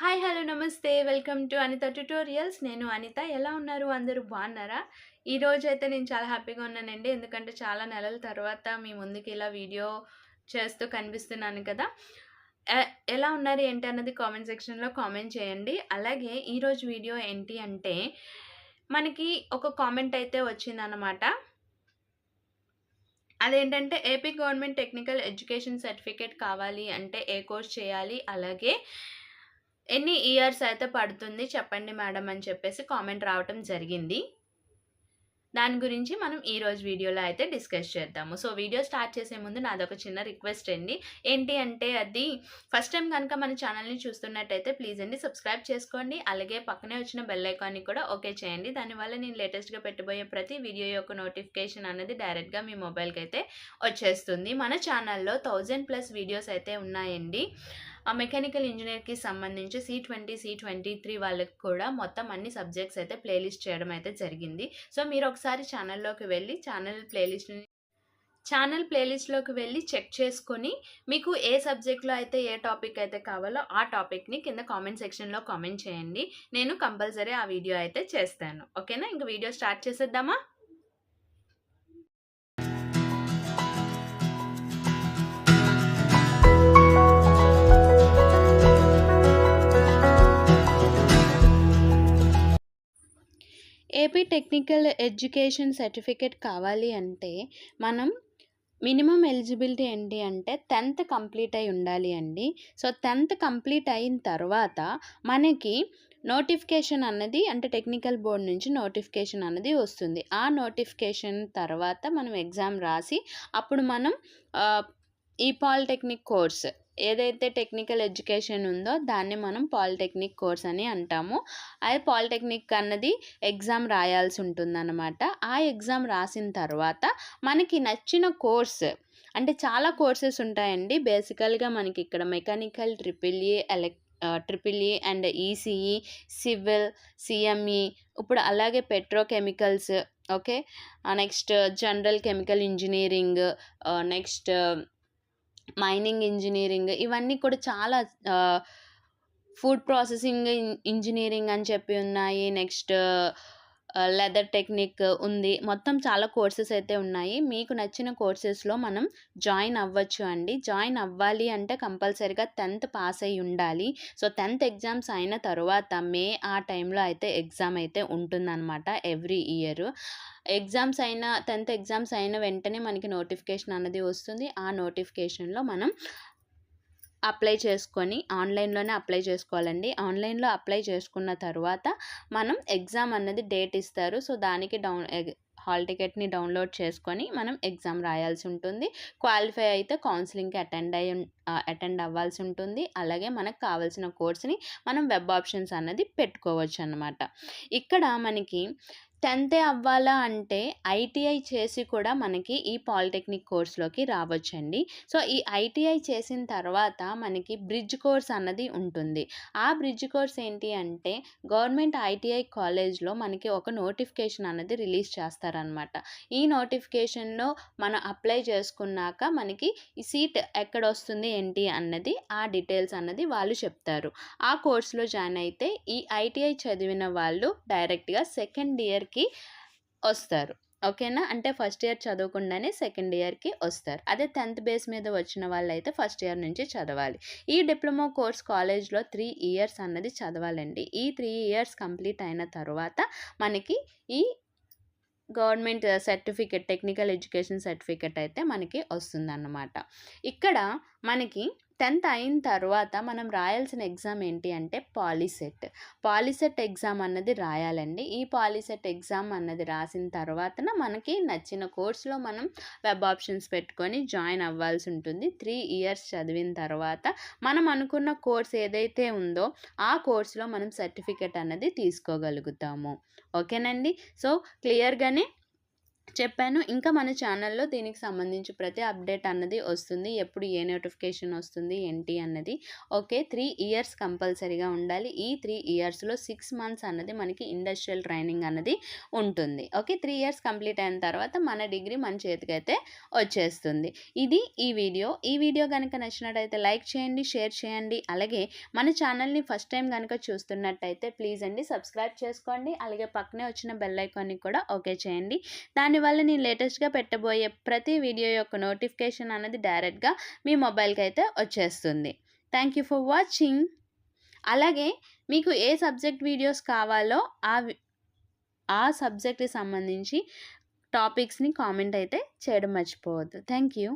Hi hello నమస్తే. Welcome to Anitha tutorials. నేను అనిత. ఎలా ఉన్నారు? అందరూ బాగున్నారా? ఈ రోజైతే అయితే నేను చాలా హ్యాపీగా ఉన్నానండి. ఎందుకంటే చాలా నెలల తర్వాత మీ ముందుకి ఇలా వీడియో చేస్తూ కనిపిస్తున్నాను కదా. ఎలా ఉన్నారు ఏంటి అన్నది కామెంట్ సెక్షన్లో కామెంట్ చేయండి. అలాగే ఈరోజు వీడియో ఏంటి అంటే మనకి ఒక కామెంట్ అయితే వచ్చిందనమాట అదేంటంటే AP government technical education certificate కావాలి అంటే ఏ కోర్స్ చేయాలి? అలాగే ఎన్ని ఇయర్స్ అయితే పడుతుంది చెప్పండి మేడం అని చెప్పేసి కామెంట్ రావటం జరిగింది. దాని గురించి మనం ఈరోజు వీడియోలో అయితే డిస్కస్ చేద్దాము. సో వీడియో స్టార్ట్ చేసే ముందు నాది ఒక చిన్న రిక్వెస్ట్ అండి. ఏంటి అంటే అది ఫస్ట్ టైం కనుక మన ఛానల్ని చూస్తున్నట్టయితే ప్లీజ్ అండి సబ్స్క్రైబ్ చేసుకోండి. అలాగే పక్కనే వచ్చిన బెల్ ఐకాన్ని కూడా ఓకే చేయండి. దానివల్ల నేను లేటెస్ట్గా పెట్టబోయే ప్రతి వీడియో యొక్క నోటిఫికేషన్ అనేది డైరెక్ట్గా మీ మొబైల్కి అయితే వచ్చేస్తుంది. మన ఛానల్లో థౌజండ్ ప్లస్ వీడియోస్ అయితే ఉన్నాయండి. మెకానికల్ ఇంజనీర్కి సంబంధించి C twenty C twenty three వాళ్ళకి కూడా మొత్తం అన్ని సబ్జెక్ట్స్ అయితే ప్లేలిస్ట్ చేయడం అయితే జరిగింది. సో మీరు ఒకసారి ఛానల్లోకి వెళ్ళి ఛానల్ ప్లేలిస్ట్ని ఛానల్ ప్లేలిస్ట్లోకి వెళ్ళి చెక్ చేసుకొని మీకు ఏ సబ్జెక్ట్లో అయితే ఏ టాపిక్ అయితే కావాలో ఆ టాపిక్ని కింద కామెంట్ సెక్షన్లో కామెంట్ చేయండి. నేను కంపల్సరీ ఆ వీడియో అయితే చేస్తాను. ఓకేనా? ఇంక వీడియో స్టార్ట్ చేసేద్దామా? ఏపీ టెక్నికల్ ఎడ్యుకేషన్ సర్టిఫికేట్ కావాలి అంటే మనం మినిమం ఎలిజిబిలిటీ ఏంటి అంటే టెన్త్ కంప్లీట్ అయి ఉండాలి అండి. సో టెన్త్ కంప్లీట్ అయిన తర్వాత మనకి నోటిఫికేషన్ అన్నది అంటే టెక్నికల్ బోర్డ్ నుంచి నోటిఫికేషన్ అన్నది వస్తుంది. ఆ నోటిఫికేషన్ తర్వాత మనం ఎగ్జామ్ రాసి అప్పుడు మనం ఈ పాలిటెక్నిక్ కోర్స్ ఏదైతే టెక్నికల్ ఎడ్యుకేషన్ ఉందో దాన్ని మనం పాలిటెక్నిక్ కోర్స్ అని అంటాము. అది పాలిటెక్నిక్ అన్నది ఎగ్జామ్ రాయాల్సి ఉంటుందన్నమాట. ఆ ఎగ్జామ్ రాసిన తర్వాత మనకి నచ్చిన కోర్స్ అంటే చాలా కోర్సెస్ ఉంటాయండి. బేసికల్గా మనకి ఇక్కడ mechanical triple E elec triple E and ECE civil CME ఇప్పుడు అలాగే petrochemicals okay? Next general chemical engineering next mining engineering ఇవన్నీ కూడా చాలా ఫుడ్ ప్రాసెసింగ్ ఇంజనీరింగ్ అని చెప్పి ఉన్నాయి. నెక్స్ట్ లెదర్ టెక్నిక్ ఉంది. మొత్తం చాలా కోర్సెస్ అయితే ఉన్నాయి. మీకు నచ్చిన కోర్సెస్లో మనం జాయిన్ అవ్వచ్చు అండి. జాయిన్ అవ్వాలి అంటే కంపల్సరీగా టెన్త్ పాస్ అయి ఉండాలి. సో టెన్త్ ఎగ్జామ్స్ అయిన తర్వాత మే ఆ టైంలో అయితే ఎగ్జామ్ అయితే ఉంటుందన్నమాట ఎవ్రీ ఇయర్ ఎగ్జామ్స్ అయిన టెన్త్ ఎగ్జామ్స్ అయిన వెంటనే మనకి నోటిఫికేషన్ అన్నది వస్తుంది. ఆ నోటిఫికేషన్లో మనం అప్లై చేసుకొని ఆన్లైన్లోనే అప్లై చేసుకోవాలండి. ఆన్లైన్లో అప్లై చేసుకున్న తర్వాత మనం ఎగ్జామ్ అన్నది డేట్ ఇస్తారు. సో దానికి డౌన్ హాల్ టికెట్ని డౌన్లోడ్ చేసుకొని మనం ఎగ్జామ్ రాయాల్సి ఉంటుంది. క్వాలిఫై అయితే కౌన్సిలింగ్కి అటెండ్ అయ్యి అటెండ్ అవ్వాల్సి ఉంటుంది. అలాగే మనకు కావాల్సిన కోర్స్ని మనం వెబ్ ఆప్షన్స్ అన్నది పెట్టుకోవచ్చు అనమాట ఇక్కడ మనకి టెన్తే అవ్వాలా అంటే ఐటీఐ చేసి కూడా మనకి ఈ పాలిటెక్నిక్ కోర్స్లోకి రావచ్చండి. సో ఈ ఐటీఐ చేసిన తర్వాత మనకి బ్రిడ్జ్ కోర్స్ అన్నది ఉంటుంది. ఆ బ్రిడ్జ్ కోర్స్ ఏంటి అంటే గవర్నమెంట్ ఐటీఐ కాలేజ్లో మనకి ఒక నోటిఫికేషన్ అన్నది రిలీజ్ చేస్తారనమాట ఈ నోటిఫికేషన్లో మనం అప్లై చేసుకున్నాక మనకి ఈ సీట్ ఎక్కడ వస్తుంది ఏంటి అన్నది ఆ డీటెయిల్స్ అన్నది వాళ్ళు చెప్తారు. ఆ కోర్సులో జాయిన్ అయితే ఈ ఐటీఐ చదివిన వాళ్ళు డైరెక్ట్గా సెకండ్ ఇయర్ ఇయర్కి వస్తారు. ఓకేనా? అంటే ఫస్ట్ ఇయర్ చదవకుండానే సెకండ్ ఇయర్కి వస్తారు. అదే టెన్త్ బేస్ మీద వచ్చిన వాళ్ళైతే ఫస్ట్ ఇయర్ నుంచి చదవాలి. ఈ డిప్లొమా కోర్స్ కాలేజ్లో త్రీ ఇయర్స్ అన్నది చదవాలండి. ఈ త్రీ ఇయర్స్ కంప్లీట్ అయిన తర్వాత మనకి ఈ government certificate technical education certificate అయితే మనకి వస్తుందన్నమాట. ఇక్కడ మనకి టెన్త్ అయిన తర్వాత మనం రాయాల్సిన ఎగ్జామ్ ఏంటి అంటే పాలిసెట్. పాలిసెట్ ఎగ్జామ్ అన్నది రాయాలండి. ఈ పాలిసెట్ ఎగ్జామ్ అన్నది రాసిన తర్వాతన మనకి నచ్చిన కోర్సులో మనం వెబ్ ఆప్షన్స్ పెట్టుకొని జాయిన్ అవ్వాల్సి ఉంటుంది. త్రీ ఇయర్స్ చదివిన తర్వాత మనం అనుకున్న కోర్స్ ఏదైతే ఉందో ఆ కోర్సులో మనం సర్టిఫికెట్ అన్నది తీసుకోగలుగుతాము. ఓకేనండి? సో క్లియర్గానే చెప్పాను. ఇంకా మన ఛానల్లో దీనికి సంబంధించి ప్రతి అప్డేట్ అన్నది వస్తుంది. ఎప్పుడు ఏ నోటిఫికేషన్ వస్తుంది ఏంటి అన్నది. ఓకే త్రీ ఇయర్స్ కంపల్సరీగా ఉండాలి. ఈ త్రీ ఇయర్స్లో సిక్స్ మంత్స్ అన్నది మనకి ఇండస్ట్రియల్ ట్రైనింగ్ అన్నది ఉంటుంది. ఓకే త్రీ ఇయర్స్ కంప్లీట్ అయిన తర్వాత మన డిగ్రీ మన చేతికైతే వచ్చేస్తుంది. ఇది ఈ వీడియో. ఈ వీడియో కనుక నచ్చినట్టయితే లైక్ చేయండి షేర్ చేయండి. అలాగే మన ఛానల్ని ఫస్ట్ టైం కనుక చూస్తున్నట్టయితే ప్లీజ్ అండి సబ్స్క్రైబ్ చేసుకోండి. అలాగే పక్కనే వచ్చిన బెల్ ఐకాన్ని కూడా ఓకే చేయండి. దానివల్ల నేను లేటెస్ట్గా పెట్టబోయే ప్రతి వీడియో యొక్క నోటిఫికేషన్ అనేది డైరెక్ట్గా మీ మొబైల్కి అయితే వచ్చేస్తుంది. Thank you for watching. అలాగే మీకు ఏ సబ్జెక్ట్ వీడియోస్ కావాలో ఆ ఆ సబ్జెక్ట్కి సంబంధించి టాపిక్స్ని కామెంట్ అయితే చేయడం మర్చిపోవద్దు. Thank you.